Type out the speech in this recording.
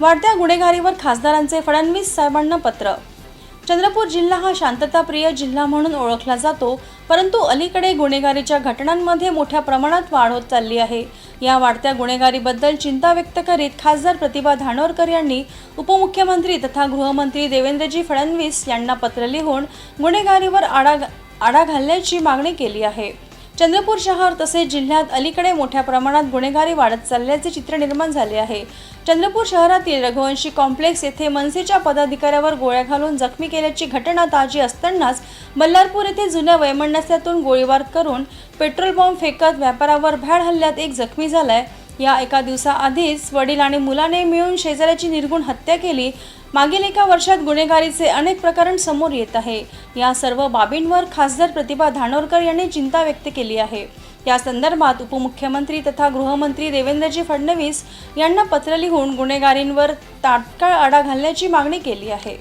वाढत्या गुन्हेगारीवर खासदारांचे फडणवीस साहेबांना पत्र. चंद्रपूर जिल्हा हा शांतताप्रिय जिल्हा म्हणून ओळखला जातो परंतु अलीकडे गुन्हेगारीच्या घटनांमध्ये मोठ्या प्रमाणात वाढ होत चालली आहे. या वाढत्या गुन्हेगारीबद्दल चिंता व्यक्त करीत खासदार प्रतिभा धानोरकर यांनी उपमुख्यमंत्री तथा गृहमंत्री देवेंद्रजी फडणवीस यांना पत्र लिहून गुन्हेगारीवर आडा आडा घालण्याची मागणी केली आहे. चंद्रपूर शहर तसेच जिल्ह्यात अलीकडे मोठ्या प्रमाणात गुन्हेगारी वाढत चालल्याचे चित्र निर्माण झाले आहे. चंद्रपूर शहरातील रघुवंशी कॉम्प्लेक्स येथे मनसेच्या पदाधिकाऱ्यावर गोळ्या घालून जखमी केल्याची घटना ताजी असतानाच बल्लारपूर येथे जुन्या वैमनस्यातून गोळीबार करून पेट्रोल बॉम्ब फेकत व्यापारावर भ्याड हल्ल्यात एक जखमी झालाय. या एका दिवसाआधीच वडील आणि मुलाने मिळून शेजाऱ्याची निर्गुण हत्या केली. मागील एका वर्षात गुन्हेगारीचे अनेक प्रकरण समोर येत आहे. या सर्व बाबींवर खासदार प्रतिभा धानोरकर यांनी चिंता व्यक्त केली आहे. या संदर्भात उपमुख्यमंत्री तथा गृहमंत्री देवेंद्रजी फडणवीस यांना पत्र लिहून गुन्हेगारींवर तात्काळ आडा घालण्याची मागणी केली आहे.